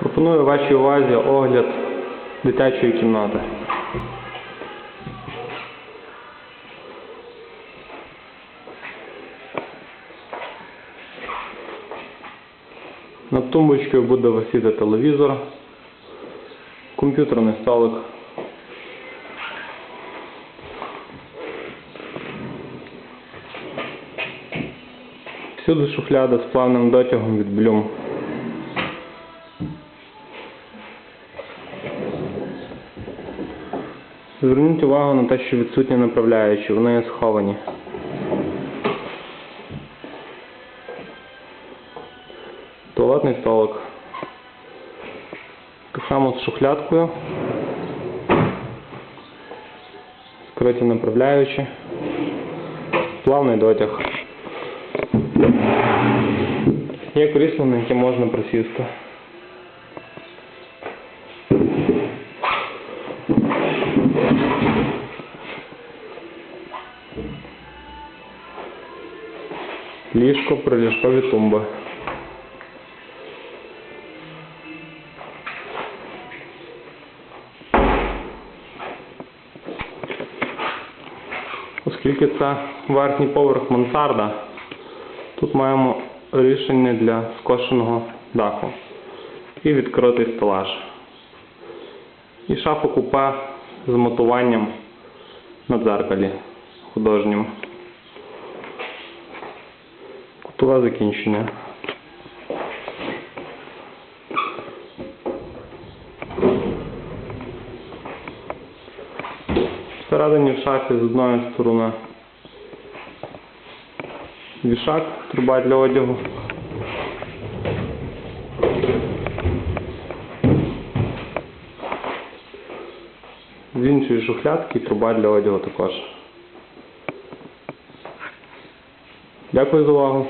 Пропоную вашій увазі огляд дитячої кімнати. Над тумбочкою буде висіти телевізор, комп'ютерний столик. Всюди шухляда з плавним дотягом від блюм. Зверніть увагу на те, що відсутні направляючі, вони є сховані. Туалетний столик. Так само з шухлядкою. Скриті направляючі. Плавний дотяг. Є крісло, на яке можна присісти. Ліжко, приліжкові тумби. Оскільки це верхній поверх мансарда, тут маємо рішення для скошеного даху і відкритий стелаж. І шафа купе з мотуванням на дзеркалі художнім. Кутове закінчення. Всередині в шафі з одної сторони вішак, труба для одягу. З іншої шухлядки труба для одягу також. Дякую за увагу.